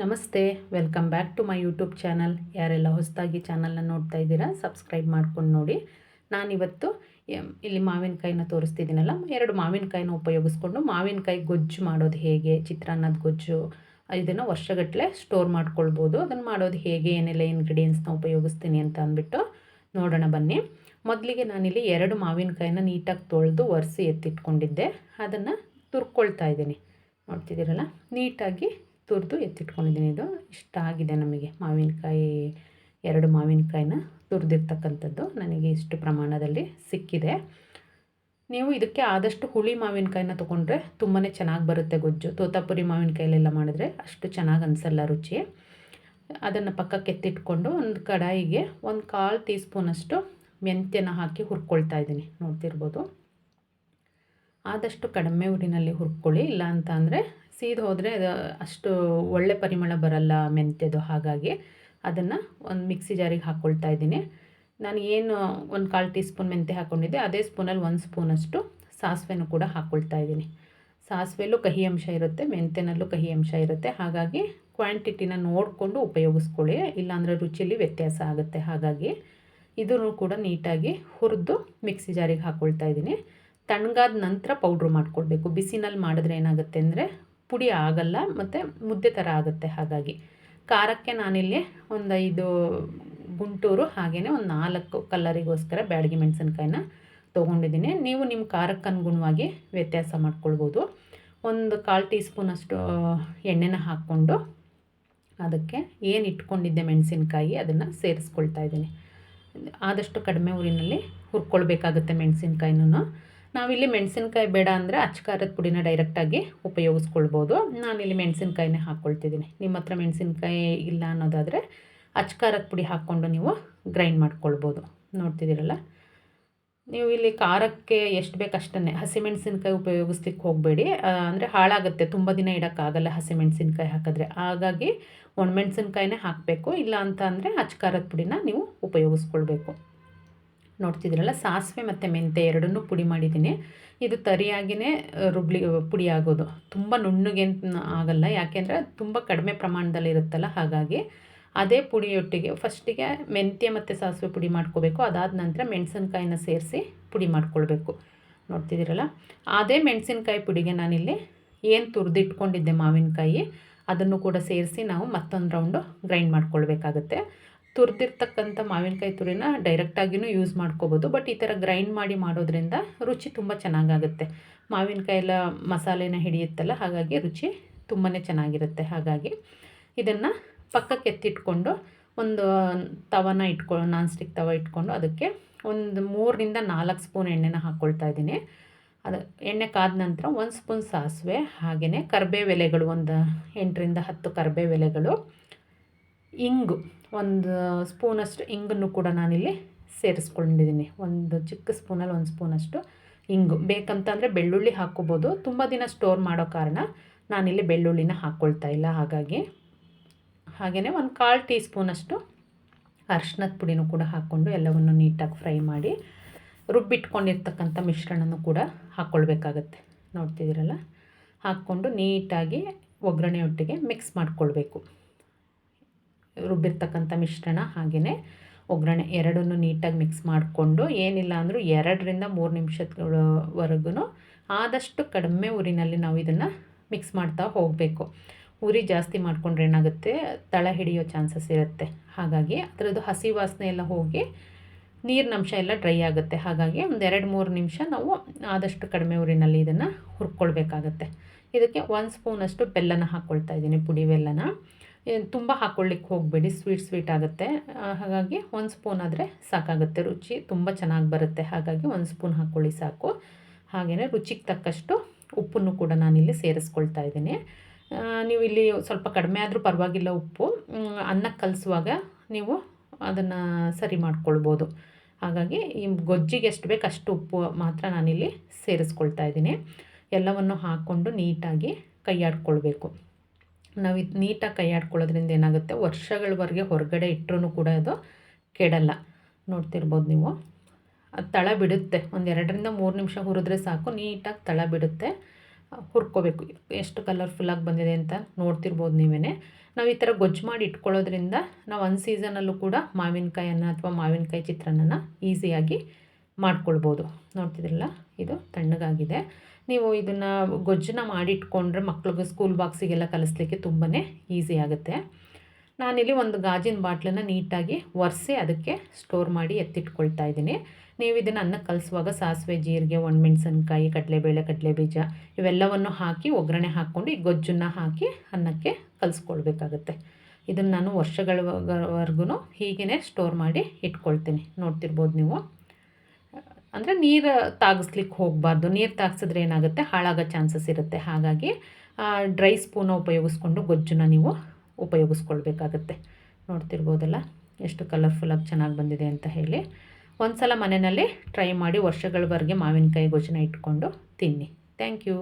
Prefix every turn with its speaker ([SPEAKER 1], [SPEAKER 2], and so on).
[SPEAKER 1] ನಮಸ್ತೆ, welcome back to my YouTube channel. ಯಾರೆಲ್ಲ ಹೊಸದಾಗಿ ಚಾನಲ್ನ ನೋಡ್ತಾ ಇದ್ದೀರಾ, ಸಬ್ಸ್ಕ್ರೈಬ್ ಮಾಡ್ಕೊಂಡು ನೋಡಿ. ನಾನಿವತ್ತು ಇಲ್ಲಿ ಮಾವಿನಕಾಯಿನ ತೋರಿಸ್ತಿದ್ದೀನಲ್ಲ, ಎರಡು ಮಾವಿನಕಾಯಿನ ಉಪಯೋಗಿಸ್ಕೊಂಡು ಮಾವಿನಕಾಯಿ ಗೊಜ್ಜು ಮಾಡೋದು ಹೇಗೆ, ಚಿತ್ರಾನ್ನದ ಗೊಜ್ಜು, ಇದನ್ನು ವರ್ಷಗಟ್ಟಲೆ ಸ್ಟೋರ್ ಮಾಡ್ಕೊಳ್ಬೋದು. ಅದನ್ನು ಮಾಡೋದು ಹೇಗೆ, ಏನೆಲ್ಲ ಇಂಗ್ರೀಡಿಯೆಂಟ್ಸ್ನ ಉಪಯೋಗಿಸ್ತೀನಿ ಅಂತ ಅಂದ್ಬಿಟ್ಟು ನೋಡೋಣ ಬನ್ನಿ. ಮೊದಲಿಗೆ ನಾನಿಲ್ಲಿ ಎರಡು ಮಾವಿನಕಾಯಿನ ನೀಟಾಗಿ ತೊಳೆದು ಒರೆಸಿ ಎತ್ತಿಟ್ಕೊಂಡಿದ್ದೆ. ಅದನ್ನು ತುರ್ಕೊಳ್ತಾ ಇದ್ದೀನಿ. ನೋಡ್ತಿದ್ದೀರಲ್ಲ? ನೀಟಾಗಿ ತುರಿದು ಎತ್ತಿಟ್ಕೊಂಡಿದ್ದೀನಿ ಇದು. ಇಷ್ಟ ಆಗಿದೆ ನಮಗೆ ಮಾವಿನಕಾಯಿ, ಎರಡು ಮಾವಿನಕಾಯಿನ ತುರಿದಿರ್ತಕ್ಕಂಥದ್ದು. ನನಗೆ ಇಷ್ಟು ಪ್ರಮಾಣದಲ್ಲಿ ಸಿಕ್ಕಿದೆ. ನೀವು ಇದಕ್ಕೆ ಆದಷ್ಟು ಹುಳಿ ಮಾವಿನಕಾಯಿನ ತೊಗೊಂಡ್ರೆ ತುಂಬಾ ಚೆನ್ನಾಗಿ ಬರುತ್ತೆ ಗೊಜ್ಜು. ತೋತಾಪುರಿ ಮಾವಿನಕಾಯಲ್ಲೆಲ್ಲ ಮಾಡಿದ್ರೆ ಅಷ್ಟು ಚೆನ್ನಾಗಿ ಅನಿಸಲ್ಲ ರುಚಿ. ಅದನ್ನು ಪಕ್ಕಕ್ಕೆ ಎತ್ತಿಟ್ಕೊಂಡು ಒಂದು ಕಡಾಯಿಗೆ ಒಂದು ಕಾಲು ಟೀ ಸ್ಪೂನಷ್ಟು ಮೆಂತ್ಯನ ಹಾಕಿ ಹುರ್ಕೊಳ್ತಾ ಇದ್ದೀನಿ. ನೋಡ್ತಿರ್ಬೋದು. ಆದಷ್ಟು ಕಡಿಮೆ ಊರಿನಲ್ಲಿ ಹುರ್ಕೊಳ್ಳಿ. ಇಲ್ಲ ಅಂತ ಅಂದರೆ ಸೀದ್ ಹೋದರೆ ಅದು ಅಷ್ಟು ಒಳ್ಳೆ ಪರಿಮಳ ಬರಲ್ಲ ಮೆಂತ್ಯದು ಹಾಗಾಗಿ. ಅದನ್ನು ಒಂದು ಮಿಕ್ಸಿ ಜಾರಿಗೆ ಹಾಕ್ಕೊಳ್ತಾ ಇದ್ದೀನಿ. ನಾನು ಏನು ಒಂದು ಕಾಲು ಟೀ ಸ್ಪೂನ್ ಮೆಂತ್ಯ ಹಾಕ್ಕೊಂಡಿದ್ದೆ ಅದೇ ಸ್ಪೂನಲ್ಲಿ ಒಂದು ಸ್ಪೂನಷ್ಟು ಸಾಸಿವೆನೂ ಕೂಡ ಹಾಕ್ಕೊಳ್ತಾ ಇದ್ದೀನಿ. ಸಾಸಿವೆಲ್ಲೂ ಕಹಿ ಅಂಶ ಇರುತ್ತೆ, ಮೆಂತ್ಯನಲ್ಲೂ ಕಹಿ ಅಂಶ ಇರುತ್ತೆ. ಹಾಗಾಗಿ ಕ್ವಾಂಟಿಟಿನ ನೋಡಿಕೊಂಡು ಉಪಯೋಗಿಸ್ಕೊಳ್ಳಿ, ಇಲ್ಲಾಂದರೆ ರುಚಿಯಲ್ಲಿ ವ್ಯತ್ಯಾಸ ಆಗುತ್ತೆ. ಹಾಗಾಗಿ ಇದನ್ನು ಕೂಡ ನೀಟಾಗಿ ಹುರಿದು ಮಿಕ್ಸಿ ಜಾರಿಗೆ ಹಾಕ್ಕೊಳ್ತಾ ಇದ್ದೀನಿ. ತಣ್ಣಗಾದ ನಂತರ ಪೌಡ್ರ್ ಮಾಡ್ಕೊಳ್ಬೇಕು. ಬಿಸಿನಲ್ಲಿ ಮಾಡಿದ್ರೆ ಏನಾಗುತ್ತೆ ಅಂದರೆ ಪುಡಿ ಆಗಲ್ಲ, ಮತ್ತು ಮುದ್ದೆ ಥರ ಆಗುತ್ತೆ ಹಾಗಾಗಿ. ಖಾರಕ್ಕೆ ನಾನಿಲ್ಲಿ ಒಂದು ಐದು ಗುಂಟೂರು ಹಾಗೆಯೇ ಒಂದು ನಾಲ್ಕು ಕಲ್ಲರಿಗೋಸ್ಕರ ಬ್ಯಾಡಗಿ ಮೆಣಸಿನ್ಕಾಯಿನ ತೊಗೊಂಡಿದ್ದೀನಿ. ನೀವು ನಿಮ್ಮ ಖಾರಕ್ಕೆ ಅನುಗುಣವಾಗಿ ವ್ಯತ್ಯಾಸ ಮಾಡ್ಕೊಳ್ಬೋದು. ಒಂದು ಕಾಲು ಟೀ ಸ್ಪೂನಷ್ಟು ಎಣ್ಣೆನ ಹಾಕ್ಕೊಂಡು ಅದಕ್ಕೆ ಏನು ಇಟ್ಕೊಂಡಿದ್ದೆ ಮೆಣಸಿನ್ಕಾಯಿ ಅದನ್ನು ಸೇರಿಸ್ಕೊಳ್ತಾ ಇದ್ದೀನಿ. ಆದಷ್ಟು ಕಡಿಮೆ ಊರಿನಲ್ಲಿ ಹುರ್ಕೊಳ್ಬೇಕಾಗುತ್ತೆ ಮೆಣಸಿನ್ಕಾಯಿನೂ ನಾವಿಲ್ಲಿ ಮೆಣಸಿನ್ಕಾಯಿ ಬೇಡ ಅಂದರೆ ಅಚ್ಚಕಾರದ ಪುಡಿನ ಡೈರೆಕ್ಟಾಗಿ ಉಪಯೋಗಿಸ್ಕೊಳ್ಬೋದು. ನಾನಿಲ್ಲಿ ಮೆಣಸಿನ್ಕಾಯಿನೇ ಹಾಕ್ಕೊಳ್ತಿದ್ದೀನಿ. ನಿಮ್ಮ ಹತ್ರ ಮೆಣಸಿನ್ಕಾಯಿ ಇಲ್ಲ ಅನ್ನೋದಾದರೆ ಅಚ್ಚಕಾರದ ಪುಡಿ ಹಾಕ್ಕೊಂಡು ನೀವು ಗ್ರೈಂಡ್ ಮಾಡ್ಕೊಳ್ಬೋದು. ನೋಡ್ತಿದ್ದೀರಲ್ಲ? ನೀವು ಇಲ್ಲಿ ಖಾರಕ್ಕೆ ಎಷ್ಟು ಬೇಕು ಅಷ್ಟನ್ನೇ. ಹಸಿಮೆಣಸಿನ್ಕಾಯಿ ಉಪಯೋಗಿಸ್ಲಿಕ್ಕೆ ಹೋಗಬೇಡಿ. ಅಂದರೆ ಹಾಳಾಗುತ್ತೆ. ತುಂಬ ದಿನ ಇಡೋಕ್ಕಾಗಲ್ಲ ಹಸಿಮೆಣಸಿನ್ಕಾಯಿ ಹಾಕಿದ್ರೆ. ಹಾಗಾಗಿ ಒಣಮೆಣಸಿನ್ಕಾಯಿನೇ ಹಾಕಬೇಕು. ಇಲ್ಲ ಅಂತ ಅಂದರೆ ಅಚ್ಚಕಾರದ ಪುಡಿನ ನೀವು ಉಪಯೋಗಿಸ್ಕೊಳ್ಬೇಕು. ನೋಡ್ತಿದ್ದೀರಲ್ಲ ಸಾಸಿವೆ ಮತ್ತು ಮೆಂತೆ ಎರಡನ್ನೂ ಪುಡಿ ಮಾಡಿದ್ದೀನಿ. ಇದು ತರಿಯಾಗಿಯೇ ರುಬ್ಲಿ, ಪುಡಿ ಆಗೋದು. ತುಂಬ ನುಣ್ಣಗೆ ಆಗಲ್ಲ, ಯಾಕೆಂದರೆ ತುಂಬ ಕಡಿಮೆ ಪ್ರಮಾಣದಲ್ಲಿ ಇರುತ್ತಲ್ಲ, ಹಾಗಾಗಿ ಅದೇ ಪುಡಿಯೊಟ್ಟಿಗೆ ಫಸ್ಟಿಗೆ ಮೆಂತ್ಯ ಮತ್ತು ಸಾಸಿವೆ ಪುಡಿ ಮಾಡ್ಕೋಬೇಕು. ಅದಾದ ನಂತರ ಮೆಣಸಿನ್ಕಾಯಿನ ಸೇರಿಸಿ ಪುಡಿ ಮಾಡ್ಕೊಳ್ಬೇಕು. ನೋಡ್ತಿದ್ದೀರಲ್ಲ? ಅದೇ ಮೆಣಸಿನ್ಕಾಯಿ ಪುಡಿಗೆ ನಾನಿಲ್ಲಿ ಏನು ತುರಿದಿಟ್ಕೊಂಡಿದ್ದೆ ಮಾವಿನಕಾಯಿ, ಅದನ್ನು ಕೂಡ ಸೇರಿಸಿ ನಾವು ಮತ್ತೊಂದು ರೌಂಡು ಗ್ರೈಂಡ್ ಮಾಡ್ಕೊಳ್ಬೇಕಾಗತ್ತೆ. ತುರಿದಿರ್ತಕ್ಕಂಥ ಮಾವಿನಕಾಯಿ ತುರಿನ ಡೈರೆಕ್ಟಾಗಿಯೂ ಯೂಸ್ ಮಾಡ್ಕೋಬೋದು. ಬಟ್ ಈ ಥರ ಗ್ರೈಂಡ್ ಮಾಡಿ ಮಾಡೋದ್ರಿಂದ ರುಚಿ ತುಂಬ ಚೆನ್ನಾಗಾಗುತ್ತೆ. ಮಾವಿನಕಾಯಿ ಎಲ್ಲ ಮಸಾಲೆನ ಹಿಡಿಯುತ್ತಲ್ಲ, ಹಾಗಾಗಿ ರುಚಿ ತುಂಬಾ ಚೆನ್ನಾಗಿರುತ್ತೆ. ಹಾಗಾಗಿ ಇದನ್ನು ಪಕ್ಕಕ್ಕೆ ಎತ್ತಿಟ್ಕೊಂಡು ಒಂದು ತವನ ಇಟ್ಕೊಂಡು ನಾನ್ ಸ್ಟಿಕ್ ತವ ಇಟ್ಕೊಂಡು ಅದಕ್ಕೆ ಒಂದು ಮೂರರಿಂದ ನಾಲ್ಕು ಸ್ಪೂನ್ ಎಣ್ಣೆನ ಹಾಕ್ಕೊಳ್ತಾ ಇದ್ದೀನಿ. ಅದು ಎಣ್ಣೆ ಕಾದ ನಂತರ ಒಂದು ಸ್ಪೂನ್ ಸಾಸಿವೆ ಹಾಗೆಯೇ ಕರ್ಬೇವೆಲೆಗಳು, ಒಂದು ಎಂಟರಿಂದ ಹತ್ತು ಕರ್ಬೇವೆಲೆಗಳು, ಇಂಗು. ಒಂದು ಸ್ಪೂನಷ್ಟು ಇಂಗನ್ನು ಕೂಡ ನಾನಿಲ್ಲಿ ಸೇರಿಸ್ಕೊಂಡಿದ್ದೀನಿ. ಒಂದು ಚಿಕ್ಕ ಸ್ಪೂನಲ್ಲಿ ಒಂದು ಸ್ಪೂನಷ್ಟು ಇಂಗು. ಬೇಕಂತಂದರೆ ಬೆಳ್ಳುಳ್ಳಿ ಹಾಕ್ಕೋಬೋದು. ತುಂಬ ದಿನ ಸ್ಟೋರ್ ಮಾಡೋ ಕಾರಣ ನಾನಿಲ್ಲಿ ಬೆಳ್ಳುಳ್ಳಿನ ಹಾಕ್ಕೊಳ್ತಾ ಇಲ್ಲ. ಹಾಗಾಗಿ ಹಾಗೆಯೇ ಒಂದು ಕಾಲು ಟೀ ಸ್ಪೂನಷ್ಟು ಅರ್ಶಿನದ ಪುಡಿನೂ ಕೂಡ ಹಾಕ್ಕೊಂಡು ಎಲ್ಲವನ್ನು ನೀಟಾಗಿ ಫ್ರೈ ಮಾಡಿ ರುಬ್ಬಿಟ್ಕೊಂಡಿರ್ತಕ್ಕಂಥ ಮಿಶ್ರಣನೂ ಕೂಡ ಹಾಕ್ಕೊಳ್ಬೇಕಾಗತ್ತೆ. ನೋಡ್ತಿದ್ದೀರಲ್ಲ? ಹಾಕ್ಕೊಂಡು ನೀಟಾಗಿ ಒಗ್ಗರಣೆ ಒಟ್ಟಿಗೆ ಮಿಕ್ಸ್ ಮಾಡ್ಕೊಳ್ಬೇಕು. ರುಬ್ಬಿರ್ತಕ್ಕಂಥ ಮಿಶ್ರಣ ಹಾಗೆಯೇ ಒಗ್ಗರಣೆ ಎರಡನ್ನೂ ನೀಟಾಗಿ ಮಿಕ್ಸ್ ಮಾಡಿಕೊಂಡು ಏನಿಲ್ಲ ಅಂದರೂ ಎರಡರಿಂದ ಮೂರು ನಿಮಿಷದವರೆಗೂ ಆದಷ್ಟು ಕಡಿಮೆ ಉರಿನಲ್ಲಿ ನಾವು ಇದನ್ನು ಮಿಕ್ಸ್ ಮಾಡ್ತಾ ಹೋಗಬೇಕು. ಉರಿ ಜಾಸ್ತಿ ಮಾಡಿಕೊಂಡ್ರೆ ಏನಾಗುತ್ತೆ? ತಳ ಹಿಡಿಯೋ ಚಾನ್ಸಸ್ ಇರುತ್ತೆ. ಹಾಗಾಗಿ ಅದರದ್ದು ಹಸಿ ವಾಸನೆ ಎಲ್ಲ ಹೋಗಿ ನೀರಿನ ಅಂಶ ಎಲ್ಲ ಡ್ರೈ ಆಗುತ್ತೆ. ಹಾಗಾಗಿ ಒಂದು ಎರಡು ಮೂರು ನಿಮಿಷ ನಾವು ಆದಷ್ಟು ಕಡಿಮೆ ಉರಿನಲ್ಲಿ ಇದನ್ನು ಹುರ್ಕೊಳ್ಬೇಕಾಗತ್ತೆ. ಇದಕ್ಕೆ ಒಂದು ಸ್ಪೂನಷ್ಟು ಬೆಲ್ಲನ ಹಾಕ್ಕೊಳ್ತಾ ಇದ್ದೀನಿ, ಪುಡಿ ಬೆಲ್ಲನ. ತುಂಬ ಹಾಕ್ಕೊಳ್ಳಿಕ್ಕೆ ಹೋಗಬೇಡಿ ಸ್ವೀಟ್ ಸ್ವೀಟ್ ಆಗುತ್ತೆ. ಹಾಗಾಗಿ ಒಂದು ಸ್ಪೂನ್ ಆದರೆ ಸಾಕಾಗುತ್ತೆ. ರುಚಿ ತುಂಬ ಚೆನ್ನಾಗಿ ಬರುತ್ತೆ. ಹಾಗಾಗಿ ಒಂದು ಸ್ಪೂನ್ ಹಾಕ್ಕೊಳ್ಳಿ ಸಾಕು. ಹಾಗೆಯೇ ರುಚಿಗೆ ತಕ್ಕಷ್ಟು ಉಪ್ಪನ್ನು ಕೂಡ ನಾನಿಲ್ಲಿ ಸೇರಿಸ್ಕೊಳ್ತಾ ಇದ್ದೀನಿ. ನೀವು ಇಲ್ಲಿ ಸ್ವಲ್ಪ ಕಡಿಮೆ ಆದರೂ ಪರವಾಗಿಲ್ಲ ಉಪ್ಪು. ಅನ್ನಕ್ಕೆ ಕಲಿಸುವಾಗ ನೀವು ಅದನ್ನು ಸರಿ ಮಾಡ್ಕೊಳ್ಬೋದು. ಹಾಗಾಗಿ ಈ ಗೊಜ್ಜಿಗೆ ಎಷ್ಟು ಬೇಕು ಅಷ್ಟು ಉಪ್ಪು ಮಾತ್ರ ನಾನಿಲ್ಲಿ ಸೇರಿಸ್ಕೊಳ್ತಾ ಇದ್ದೀನಿ. ಎಲ್ಲವನ್ನು ಹಾಕ್ಕೊಂಡು ನೀಟಾಗಿ ಕೈಯಾಡ್ಕೊಳ್ಬೇಕು ನಾವು ಇದು ನೀಟಾಗಿ ಕೈಯಾಡ್ಕೊಳ್ಳೋದ್ರಿಂದ ಏನಾಗುತ್ತೆ? ವರ್ಷಗಳವರೆಗೆ ಹೊರಗಡೆ ಇಟ್ಟರೂ ಕೂಡ ಅದು ಕೆಡಲ್ಲ. ನೋಡ್ತಿರ್ಬೋದು ನೀವು. ಅದು ತಳ ಬಿಡುತ್ತೆ. ಒಂದು ಎರಡರಿಂದ ಮೂರು ನಿಮಿಷ ಹುರಿದ್ರೆ ಸಾಕು. ನೀಟಾಗಿ ತಳ ಬಿಡುತ್ತೆ. ಹುರ್ಕೋಬೇಕು. ಎಷ್ಟು ಕಲರ್ಫುಲ್ಲಾಗಿ ಬಂದಿದೆ ಅಂತ ನೋಡ್ತಿರ್ಬೋದು ನೀವೇ ನಾವು ಈ ಥರ ಗೊಜ್ಜು ಮಾಡಿ ಇಟ್ಕೊಳ್ಳೋದ್ರಿಂದ ನಾವು ಒಂದು ಸೀಸನಲ್ಲೂ ಕೂಡ ಮಾವಿನಕಾಯನ್ನು ಅಥವಾ ಮಾವಿನಕಾಯಿ ಚಿತ್ರಾನ್ನನ ಈಸಿಯಾಗಿ ಮಾಡ್ಕೊಳ್ಬೋದು. ನೋಡ್ತಿದ್ರಲ್ಲ? ಇದು ತಣ್ಣಗಾಗಿದೆ. ನೀವು ಇದನ್ನು ಗೊಜ್ಜನ್ನ ಮಾಡಿಟ್ಕೊಂಡ್ರೆ ಮಕ್ಳಿಗೆ ಸ್ಕೂಲ್ ಬಾಕ್ಸಿಗೆಲ್ಲ ಕಲಿಸ್ಲಿಕ್ಕೆ ತುಂಬಾ ಈಸಿ ಆಗುತ್ತೆ. ನಾನಿಲ್ಲಿ ಒಂದು ಗಾಜಿನ ಬಾಟ್ಲನ್ನು ನೀಟಾಗಿ ಒರೆಸಿ ಅದಕ್ಕೆ ಸ್ಟೋರ್ ಮಾಡಿ ಎತ್ತಿಟ್ಕೊಳ್ತಾ ಇದ್ದೀನಿ. ನೀವು ಇದನ್ನು ಅನ್ನಕ್ಕೆ ಕಲಿಸುವಾಗ ಸಾಸಿವೆ, ಜೀರಿಗೆ ಒಣಮೆಣ್ಸಿನ್ಕಾಯಿ ಕಡಲೆಬೇಳೆ, ಕಡಲೆಬೀಜ ಇವೆಲ್ಲವನ್ನು ಹಾಕಿ ಒಗ್ಗರಣೆ ಹಾಕ್ಕೊಂಡು ಈ ಗೊಜ್ಜನ್ನು ಹಾಕಿ ಅನ್ನಕ್ಕೆ ಕಲಿಸ್ಕೊಳ್ಬೇಕಾಗತ್ತೆ. ಇದನ್ನು ನಾನು ವರ್ಷಗಳವರೆಗೂ ಹೀಗೇ ಸ್ಟೋರ್ ಮಾಡಿ ಇಟ್ಕೊಳ್ತೀನಿ. ನೋಡ್ತಿರ್ಬೋದು ನೀವು. ಅಂದರೆ ನೀರು ತಾಗಿಸ್ಲಿಕ್ಕೆ ಹೋಗಬಾರ್ದು. ನೀರು ತಾಗಿಸಿದ್ರೆ ಏನಾಗುತ್ತೆ? ಹಾಳಾಗೋ ಚಾನ್ಸಸ್ ಇರುತ್ತೆ. ಹಾಗಾಗಿ ಡ್ರೈ ಸ್ಪೂನ ಉಪಯೋಗಿಸ್ಕೊಂಡು ಗೊಜ್ಜನ್ನ ನೀವು ಉಪಯೋಗಿಸ್ಕೊಳ್ಬೇಕಾಗತ್ತೆ. ನೋಡ್ತಿರ್ಬೋದಲ್ಲ? ಎಷ್ಟು ಕಲರ್ಫುಲ್ಲಾಗಿ ಚೆನ್ನಾಗಿ ಬಂದಿದೆ ಅಂತ ಹೇಳಿ. ಒಂದು ಸಲ ಮನೆಯಲ್ಲಿ ಟ್ರೈ ಮಾಡಿ ವರ್ಷಗಳವರೆಗೆ ಮಾವಿನಕಾಯಿ ಗೊಜ್ಜನ್ನ ಇಟ್ಕೊಂಡು ತಿನ್ನಿ. Thank you.